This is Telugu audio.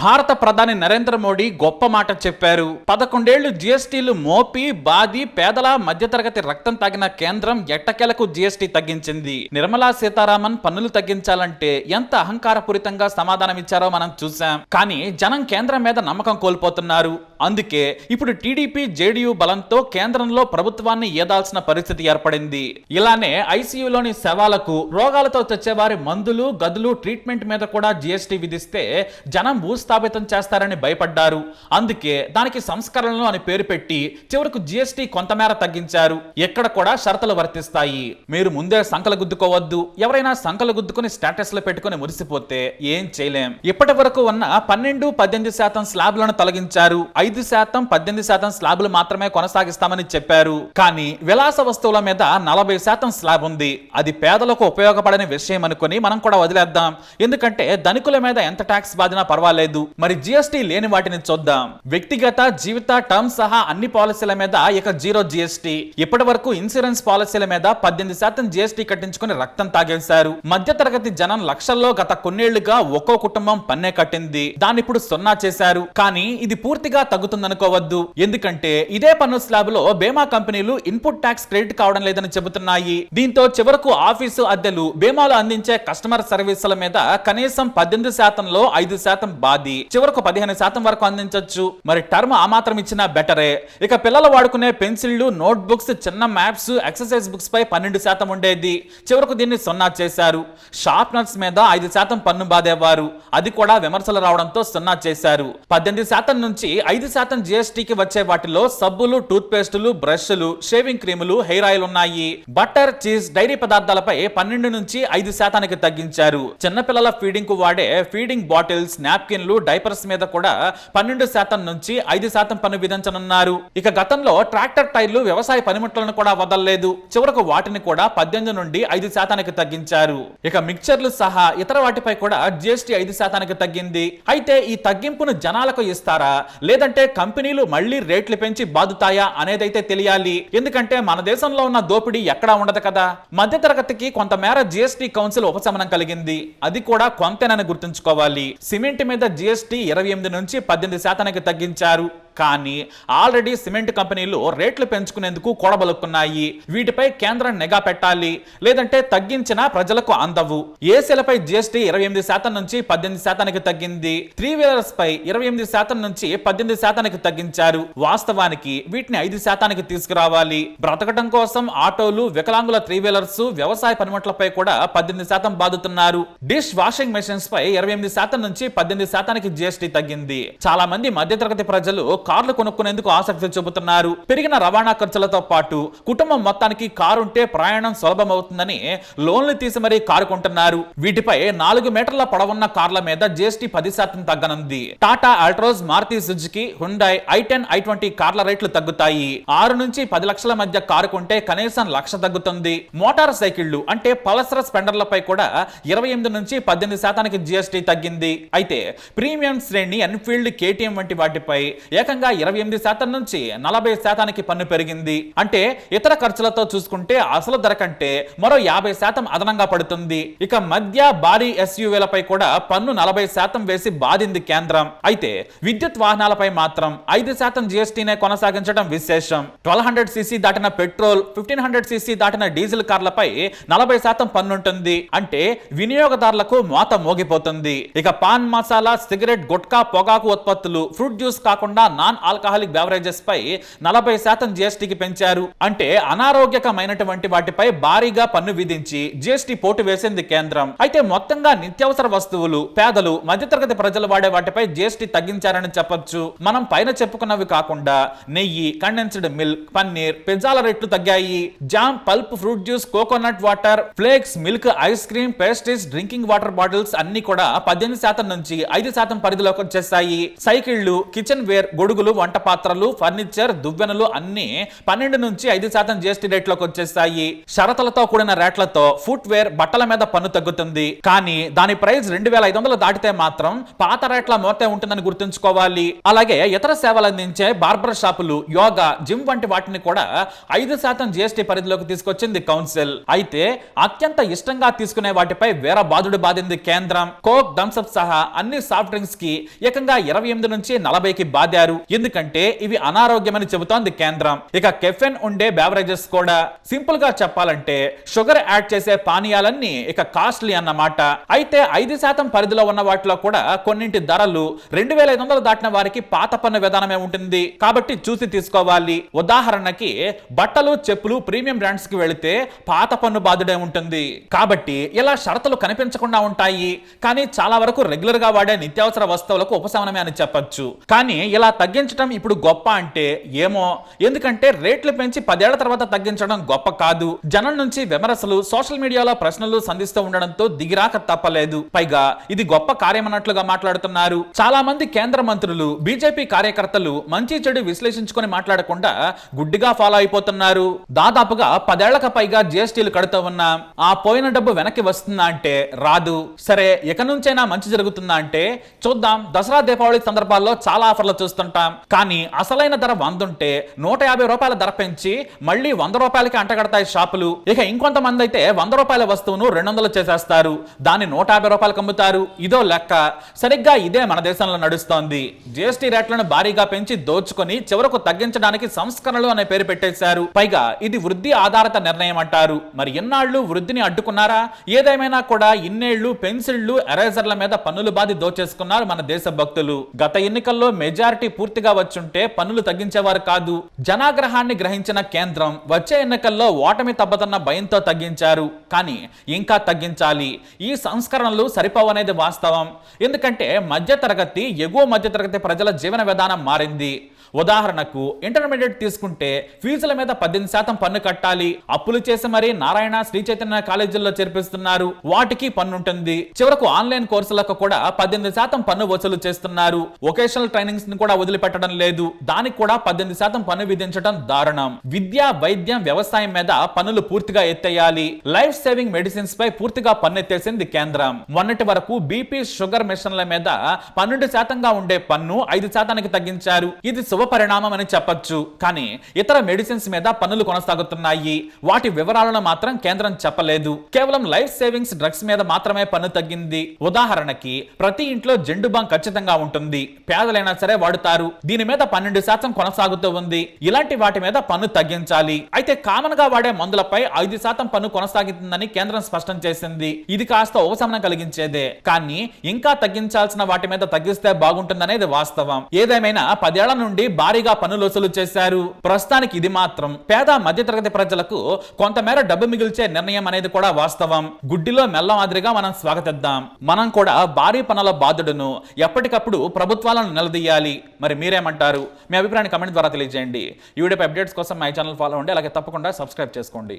భారత ప్రధాని నరేంద్ర మోడీ గొప్ప మాట చెప్పారు. పదకొండేళ్ళు జీఎస్టీలు మోపి బాది పేదల మధ్యతరగతి రక్తం తాగిన కేంద్రం ఎట్టకేలకు జీఎస్టీ తగ్గించింది. నిర్మలా సీతారామన్ పన్నులు తగ్గించాలంటే ఎంత అహంకారపూరితంగా సమాధానమిచ్చారో మనం చూసాం కానీ జనం కేంద్రం మీద నమ్మకం కోల్పోతున్నారు. అందుకే ఇప్పుడు టీడీపీ జేడీయూ బలంతో కేంద్రంలో ప్రభుత్వాన్ని ఏదాల్సిన పరిస్థితి ఏర్పడింది. ఇలానే ఐసీయూలోని శవాలకు రోగాలతో తెచ్చేవారి మందులు గదులు ట్రీట్మెంట్ మీద కూడా జీఎస్టీ విధిస్తే జనం భూస్థాపితం చేస్తారని భయపడ్డారు. అందుకే దానికి సంస్కరణలు అని పేరు పెట్టి చివరకు జీఎస్టీ కొంతమేర తగ్గించారు. ఎక్కడ కూడా షరతులు వర్తిస్తాయి. మీరు ముందే సంకలు గుద్దుకోవద్దు. ఎవరైనా సంకలు గుద్దుకుని స్టేటస్లో పెట్టుకుని మురిసిపోతే ఏం చేయలేం. ఇప్పటి వరకు ఉన్న పన్నెండు పద్దెనిమిది శాతం స్లాబ్లను తొలగించారు. ఐదు శాతం పద్దెనిమిది శాతం స్లాబ్లు మాత్రమే కొనసాగిస్తామని చెప్పారు. కానీ విలాస వస్తువుల మీద నలభై శాతం స్లాబ్ ఉంది. అది పేదలకు ఉపయోగపడని విషయం అనుకుని మనం కూడా వదిలేద్దాం. ఎందుకంటే ధనికుల మీద ఎంత ట్యాక్స్ బాధినా పర్వాలేదు. మరి జిఎస్టీ లేని వాటిని చూద్దాం. వ్యక్తిగత జీవిత టర్మ్ సహా అన్ని పాలసీల మీద ఇక జీరో జిఎస్టీ ఇప్పటి వరకు ఇన్సూరెన్స్ పాలసీల మీద పద్దెనిమిది శాతం జిఎస్టీ కట్టించుకుని రక్తం తాగేశారు. మధ్య తరగతి జనం లక్షల్లో గత కొన్నేళ్ళుగా ఒక్కో కుటుంబం పన్నే కట్టింది. దాన్ని ఇప్పుడు సున్నా చేశారు. కానీ ఇది పూర్తిగా తగ్గుతుందనుకోవద్దు. ఎందుకంటే ఇదే పన్ను స్లాబ్లో బీమా కంపెనీలు ఇన్పుట్ ట్యాక్స్ క్రెడిట్ కావడం లేదని చెబుతున్నాయి. దీంతో చివరకు ఆఫీసు అద్దెలు బీమాలు అందించే కస్టమర్ సర్వీసుల మీద కనీసం పద్దెనిమిది శాతంలో ఐదు శాతం బాది చివరకు పదిహేను శాతం వరకు అందించొచ్చు. మరి టర్మ్ ఆ మాత్రం ఇచ్చినా బెటరే. ఇక పిల్లలు వాడుకునే పెన్సిళ్ళు నోట్ బుక్స్ చిన్న మ్యాప్స్ ఎక్సర్సైజ్ బుక్స్ పై పన్నెండు శాతం ఉండేది. చివరకు దీన్ని సున్నా చేశారు. షార్ప్నర్స్ మీద ఐదు శాతం పన్ను బాధేవారు. అది కూడా విమర్శలు రావడంతో సున్నా చేశారు. పద్దెనిమిది శాతం నుంచి ఐదు శాతం జిఎస్టీకి వచ్చే వాటిలో సబ్బులు టూత్ పేస్టులు బ్రష్లు షేవింగ్ క్రీములు హెయిర్ ఆయిల్ ఉన్నాయి. బటర్ చీజ్ డైరీ పదార్థాలపై పన్నెండు నుంచి ఐదు శాతానికి తగ్గించారు. చిన్నపిల్లల ఫీడింగ్కు వాడే ఫీడింగ్ బాటిల్స్ నాప్కిన్ నాప్కిన్లు డైపర్స్ మీద కూడా పన్నెండు శాతం నుంచి ఐదు శాతం పన్ను విధించనున్నారు. ఇక గతంలో ట్రాక్టర్ టైర్లు వ్యవసాయ పనిముట్లను కూడా వదలలేదు. చివరకు వాటిని కూడా పద్దెనిమిది నుండి ఐదు శాతానికి తగ్గించారు. ఇక మిక్చర్లు సహా ఇతర వాటిపై కూడా జిఎస్టీ ఐదు శాతానికి తగ్గింది. అయితే ఈ తగ్గింపును జనాలకు ఇస్తారా? లేదంటే కంపెనీలు మళ్ళీ రేట్లు పెంచి బాదుతాయా అనేదైతే తెలియాలి. ఎందుకంటే మన దేశంలో ఉన్న దోపిడీ ఎక్కడా ఉండదు కదా. మధ్య తరగతికి కొంతమేర జిఎస్టీ కౌన్సిల్ ఉపశమనం కలిగింది. అది కూడా కొంతేనని గుర్తుంచుకోవాలి. సిమెంట్ మీద జిఎస్టీ ఇరవై ఎనిమిది నుంచి పద్దెనిమిది శాతానికి తగ్గించారు. కానీ ఆల్రెడీ సిమెంట్ కంపెనీలు రేట్లు పెంచుకునేందుకు కూడబలుక్కున్నాయి వీటిపై కేంద్రం నిఘా పెట్టాలి. లేదంటే తగ్గించినా ప్రజలకు అందవు. ఏసీలపై జీఎస్టీ ఇరవై ఎనిమిది శాతం నుంచి పద్దెనిమిది శాతానికి తగ్గింది. త్రీ వీలర్స్ పై ఇరవై ఎనిమిది శాతం నుంచి పద్దెనిమిది శాతానికి తగ్గించారు. వాస్తవానికి వీటిని ఐదు శాతానికి తీసుకురావాలి. బ్రతకటం కోసం ఆటోలు వికలాంగుల త్రీ వీలర్స్ వ్యవసాయ పనిముట్లపై కూడా పద్దెనిమిది శాతం బాదుతున్నారు. డిష్ వాషింగ్ మెషిన్స్ పై ఇరవై ఎనిమిది శాతం నుంచి పద్దెనిమిది శాతానికి జీఎస్టీ తగ్గింది. చాలా మంది మధ్యతరగతి ప్రజలు కార్లు కొనుక్కునేందుకు ఆసక్తి చూపుతున్నారు. పెరిగిన రవాణా ఖర్చులతో పాటు కుటుంబం మొత్తానికి కారు ఉంటే ప్రయాణం సులభం అవుతుందని లోన్లు తీసి మరీ కారు కొంటున్నారు. వీటిపై నాలుగు మీటర్ల పొడవున్న కార్ల మీద జీఎస్టీ పది శాతం తగ్గనుంది. Tata Altroz Maruti Suzuki Hyundai I ten I twenty కార్ల రేట్లు తగ్గుతాయి. ఆరు నుంచి పది లక్షల మధ్య కారు కొంటే కనీసం లక్ష తగ్గుతుంది. మోటార్ సైకిళ్ళు అంటే పల్సర్ స్పెండర్లపై కూడా ఇరవై ఎనిమిది నుంచి పద్దెనిమిది శాతానికి జీఎస్టీ తగ్గింది. అయితే ప్రీమియం శ్రేణి ఎన్ఫీల్డ్ కేటీఎం వంటి వాటిపై ఏకంగా ఇరవై ఎనిమిది శాతం నుంచి నలభై శాతానికి పన్ను పెరిగింది. అంటే ఇతర ఖర్చులతో చూసుకుంటే అసలు ధర కంటే మరో యాభై శాతం అదనంగా పడుతుంది. ఇక మధ్య భారీ ఎస్యూవీలపై కూడా పన్ను నలభై శాతం వేసి బాధింది కేంద్రం. అయితే విద్యుత్ వాహనాలపై మాత్రం ఐదు శాతం జీఎస్టీనే కొనసాగించడం విశేషం. ట్వెల్వ్ హండ్రెడ్ సీసీ దాటిన పెట్రోల్ ఫిఫ్టీన్ హండ్రెడ్ సీసీ దాటిన డీజిల్ కార్లపై నలభై శాతం పన్నుంటుంది. అంటే వినియోగదారులకు మోత మోగిపోతుంది. ఇక పాన్ మసాలా సిగరెట్ గుట్కా పొగాకు ఉత్పత్తులు ఫ్రూట్ జ్యూస్ కాకుండా నాన్ ఆల్కహాలిక్ బెవరేజెస్ పై నలభై శాతం జిఎస్టీకి పెంచారు. అంటే అనారోగ్యకమైనటువంటి వాటిపై భారీగా పన్ను విధించి జిఎస్టీ పోటు వేసింది కేంద్రం. అయితే మొత్తంగా నిత్యావసర వస్తువులు పేదలు మధ్యతరగతి ప్రజలు వాడే వాటిపై జిఎస్టీ తగ్గించారని చెప్పొచ్చు. మనం పైన చెప్పుకున్నవి కాకుండా నెయ్యి కండెన్స్డ్ మిల్క్ పన్నీర్ పిజ్జాల రేట్లు తగ్గాయి. Jam pulp fruit juice coconut water flakes milk ice cream pastries drinking water bottles అన్ని కూడా పద్దెనిమిది శాతం నుంచి ఐదు శాతం పరిధిలోకి వచ్చేసాయి. సైకిళ్ళు కిచెన్ వేర్ గొడుగు గొడుగులు వంట పాత్రలు ఫర్నిచర్ దువ్వెనలు అన్ని పన్నెండు నుంచి ఐదు శాతం జిఎస్టీ రేట్లోకి వచ్చేస్తాయి. షరతులతో కూడిన రేట్లతో ఫుట్ వేర్ బట్టల మీద పన్ను తగ్గుతుంది. కానీ దాని ప్రైస్ రెండు వేల ఐదు వందలు దాటితే మాత్రం పాత రేట్ల మోతే ఉంటుందని గుర్తుంచుకోవాలి. అలాగే ఇతర సేవలు అందించే బార్బర్ షాపులు యోగా జిమ్ వంటి వాటిని కూడా ఐదు శాతం జిఎస్టీ పరిధిలోకి తీసుకొచ్చింది కౌన్సిల్. అయితే అత్యంత ఇష్టంగా తీసుకునే వాటిపై వేర బాధుడు బాధింది కేంద్రం. కోక్ థమ్స్అప్ సహా అన్ని సాఫ్ట్ డ్రింక్స్కి ఏకంగా ఇరవై ఎనిమిది నుంచి నలభైకి బాదారు. ఎందుకంటే ఇవి అనారోగ్యమని చెబుతోంది కేంద్రం. ఇక కెఫెన్ ఉండే బేవరేజెస్ కూడా సింపుల్గా చెప్పాలంటే షుగర్ యాడ్ చేసే పానీయాలన్నీ ఇక కాస్ట్లీ అన్నమాట. అయితే ఐదు శాతం పరిధిలో ఉన్న వాటిలో కూడా కొన్నింటి ధరలు రెండు వేల ఐదు వందలు దాటిన వారికి పాత పన్ను విధానమే ఉంటుంది. కాబట్టి చూసి తీసుకోవాలి. ఉదాహరణకి బట్టలు చెప్పులు ప్రీమియం బ్రాండ్స్కి వెళితే పాత పన్ను బాధుడే ఉంటుంది. కాబట్టి ఇలా షరతులు కనిపించకుండా ఉంటాయి. కానీ చాలా వరకు రెగ్యులర్గా వాడే నిత్యావసర వస్తువులకు ఉపశమనమే అని చెప్పొచ్చు. కానీ ఇలా తగ్గించడం ఇప్పుడు గొప్ప అంటే ఏమో? ఎందుకంటే రేట్లు పెంచి పదేళ్ళ తర్వాత తగ్గించడం గొప్ప కాదు. జనం నుంచి విమర్శలు సోషల్ మీడియాలో ప్రశ్నలు సంధిస్తూ ఉండడంతో దిగిరాక తప్పలేదు. పైగా ఇది గొప్ప కార్యమన్నట్లుగా మాట్లాడుతున్నారు. చాలా మంది కేంద్ర మంత్రులు బీజేపీ కార్యకర్తలు మంచి చెడు విశ్లేషించుకొని మాట్లాడకుండా గుడ్డిగా ఫాలో అయిపోతున్నారు. దాదాపుగా పదేళ్ళకు పైగా జిఎస్టీలు కడుతూ ఉన్నాం ఆ పోయిన డబ్బు వెనక్కి వస్తుందా అంటే రాదు. సరే ఇక నుంచైనా మంచి జరుగుతుందా అంటే చూద్దాం. దసరా దీపావళి సందర్భాల్లో చాలా ఆఫర్లు చూస్తుంటాం. కానీ అసలైన ధర వందుంటే నూట యాభై రూపాయల ధర పెంచి మళ్ళీ వంద రూపాయలకి అంటగడతాయి షాపులు. ఇక ఇంకొంతమంది అయితే వంద రూపాయల వస్తువును రెండు వందలు చేసేస్తారు. దాన్ని నూట యాభై రూపాయలకు అమ్ముతారు. ఇదో లెక్క. సరిగ్గా ఇదే మన దేశంలో నడుస్తోంది. జిఎస్టీ రేట్లను భారీగా పెంచి దోచుకొని చివరకు తగ్గించడానికి సంస్కరణలు అనే పేరు పెట్టేశారు. పైగా ఇది వృద్ధి ఆధారిత నిర్ణయం అంటారు. మరి ఎన్నాళ్ళు వృద్ధిని అడ్డుకున్నారా? ఏదేమైనా కూడా ఇన్నేళ్ళు పెన్సిళ్ళు ఎరేజర్ల మీద పన్నులు బాధి దోచేసుకున్నారు మన దేశ భక్తులు. గత ఎన్నికల్లో మెజారిటీ పూర్తిగా వచ్చుంటే పన్నులు తగ్గించేవారు కాదు. జనాగ్రహాన్ని గ్రహించిన కేంద్రం వచ్చే ఎన్నికల్లో ఓటమి తప్పదన్న భయంతో తగ్గించారు. కానీ ఇంకా తగ్గించాలి. ఈ సంస్కరణలు సరిపోవనేది వాస్తవం. ఎందుకంటే మధ్యతరగతి ఎగువ మధ్యతరగతి ప్రజల జీవన విధానం మారింది. ఉదాహరణకు ఇంటర్మీడియట్ తీసుకుంటే ఫీజుల మీద పద్దెనిమిది శాతం పన్ను కట్టాలి. అప్పులు చేసి మరీ నారాయణ శ్రీ చైతన్య కాలేజీల్లో చేర్పిస్తున్నారు. వాటికి పన్ను ఉంటుంది చివరకు ఆన్లైన్ కోర్సులకు కూడా పద్దెనిమిది శాతం పన్ను వసూలు చేస్తున్నారు. వొకేషనల్ ట్రైనింగ్స్ని కూడా వదిలిపెట్టడం లేదు. దానికి కూడా పద్దెనిమిది శాతం పన్ను విధించడం దారుణం. విద్య వైద్యం వ్యవసాయం మీద పన్నులు పూర్తిగా ఎత్తేయాలి. లైఫ్ సేవింగ్ మెడిసిన్స్ పై పూర్తిగా పన్ను ఎత్తేసింది కేంద్రం. మొన్నటి వరకు బీపీ షుగర్ మిషన్ల మీద పన్నెండు శాతంగా ఉండే పన్ను ఐదు శాతానికి తగ్గించారు. ఇది శుభపరిణామం అని చెప్పొచ్చు. కానీ ఇతర మెడిసిన్స్ మీద పన్నులు కొనసాగుతున్నాయి. వాటి వివరాలను మాత్రం కేంద్రం చెప్పలేదు. కేవలం లైఫ్ సేవింగ్స్ డ్రగ్స్ మీద మాత్రమే పన్ను తగ్గింది. ఉదాహరణకి ప్రతి ఇంట్లో జెండు బాంగ్ ఖచ్చితంగా ఉంటుంది. పేదలైనా సరే వాడుతారు. దీని మీద పన్నెండు శాతం కొనసాగుతూ ఉంది. ఇలాంటి వాటి మీద పన్ను తగ్గించాలి. అయితే కామన్గా వాడే మందులపై ఐదు శాతం పన్ను కొనసాగుతుందని కేంద్రం స్పష్టం చేసింది. ఇది కాస్త ఉపశమనం కలిగించేదే. కానీ ఇంకా తగ్గించాల్సిన వాటి మీద తగ్గిస్తే బాగుంటుందనేది వాస్తవం. ఏదేమైనా పదేళ్ళ నుండి భారీగా పన్నులు వసూలు చేశారు. ప్రస్తుతానికి ఇది మాత్రం పేద మధ్యతరగతి ప్రజలకు కొంతమేర డబ్బు మిగిల్చే నిర్ణయం అనేది కూడా వాస్తవం. గుడ్డిలో మెల్ల మాదిరిగా మనం స్వాగతిద్దాం. మనం కూడా భారీ పనుల బాధుడును ఎప్పటికప్పుడు ప్రభుత్వాలను నిలదీయాలి. మరి మీరేమంటారు? మీ అభిప్రాయాన్ని కమెంట్ ద్వారా తెలియజేయండి. ఈ వీడియోపై అప్డేట్స్ కోసం మై ఛానల్ ఫాలో అండి అలాగే తప్పకుండా సబ్స్క్రైబ్ చేసుకోండి.